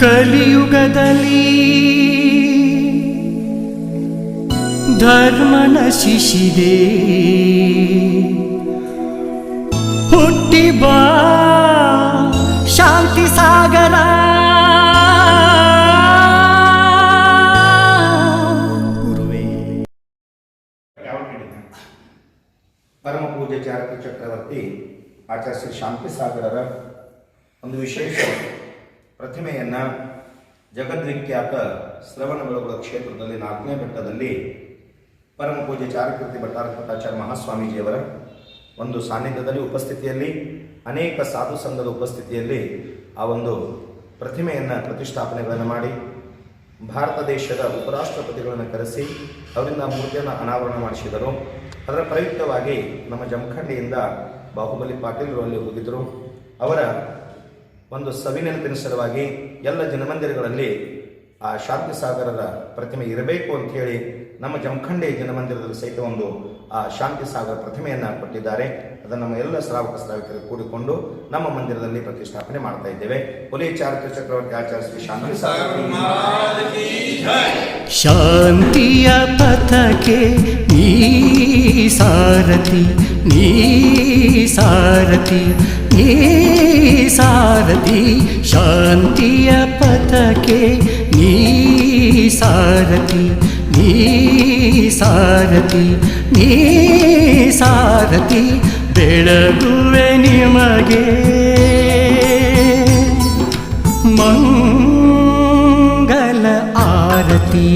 ಕಲಿಯುಗದಲ್ಲಿ ಧರ್ಮ ನಶಿಸಿದೆ ಹುಟ್ಟಿ ಬಾ ಶಾಂತಿ ಸಾಗರ? ಪರಮ ಪೂಜೆ ಚಾರಕ ಚಕ್ರವರ್ತಿ ಆಚಾರ್ಯ ಶ್ರೀ ಶಾಂತಿ ಸಾಗರರ ಒಂದು ವಿಶೇಷ ಪ್ರತಿಮೆಯನ್ನು ಜಗದ್ವಿಖ್ಯಾತ ಶ್ರವಣಬೆಳಗೊಳ ಕ್ಷೇತ್ರದಲ್ಲಿ ನಾಲ್ಕನೇ ಬೆಟ್ಟದಲ್ಲಿ ಪರಮ ಪೂಜೆ ಚಾರಕೃತಿ ಭಟ್ಟಾರಕೃತಾಚಾರ್ಯ ಮಹಾಸ್ವಾಮೀಜಿಯವರ ಒಂದು ಸಾನ್ನಿಧ್ಯದಲ್ಲಿ ಉಪಸ್ಥಿತಿಯಲ್ಲಿ, ಅನೇಕ ಸಾಧು ಸಂಘದ ಉಪಸ್ಥಿತಿಯಲ್ಲಿ ಆ ಒಂದು ಪ್ರತಿಮೆಯನ್ನು ಪ್ರತಿಷ್ಠಾಪನೆಗಳನ್ನು ಮಾಡಿ, ಭಾರತ ದೇಶದ ಉಪರಾಷ್ಟ್ರಪತಿಗಳನ್ನು ಕರೆಸಿ, ಅವರಿಂದ ಮೂರ್ತಿಯನ್ನು ಅನಾವರಣ ಮಾಡಿಸಿದರು. ಅದರ ಪ್ರಯುಕ್ತವಾಗಿ ನಮ್ಮ ಜಮಖಂಡಿಯಿಂದ ಬಾಹುಬಲಿ ಪಾಟೀಲ್ರು ಅಲ್ಲಿ ಹೋಗಿದ್ದರು ಅವರ ಒಂದು ಸವಿನೆನಪಿನ ಸಲುವಾಗಿ ಎಲ್ಲ ಜನಮಂದಿರಗಳಲ್ಲಿ ಆ ಶಾಂತಿ ಸಾಗರದ ಪ್ರತಿಮೆ ಇರಬೇಕು ಅಂತ ಹೇಳಿ ನಮ್ಮ ಜಮಖಂಡಿ ಜನಮಂದಿರದಲ್ಲಿ ಸಹಿತ ಒಂದು ಆ ಶಾಂತಿ ಸಾಗರ ಪ್ರತಿಮೆಯನ್ನು ಕೊಟ್ಟಿದ್ದಾರೆ. ಅದನ್ನು ನಮ್ಮ ಎಲ್ಲ ಶ್ರಾವಕ ಸ್ಥಾವಿಕರು ಕೂಡಿಕೊಂಡು ನಮ್ಮ ಮಂದಿರದಲ್ಲಿ ಪ್ರತಿಷ್ಠಾಪನೆ ಮಾಡ್ತಾ ಇದ್ದೇವೆ. ಹುಲಿ ಚಾರಿತ್ರ ಚಕ್ರವರ್ತಿ ಆಚಾರ್ಯ ಶ್ರೀ ಶಾಂತಿ ಸಾಗರ ಶಾಂತಿಯ ಪಥಕ್ಕೆ ನೀ ಸಾರಥಿ ನೀ ಸಾರಥಿ ನೀ ಸಾರಥಿ. ಶಾಂತಿಯ ಪಥಕ್ಕೆ സാരഥി നീ ಸಾರಥಿ ನೀ ಸಾರಥಿ ಬೆಳಗುವೆ ನಿಮಗೆ ಮಂಗಲ ಆರತಿ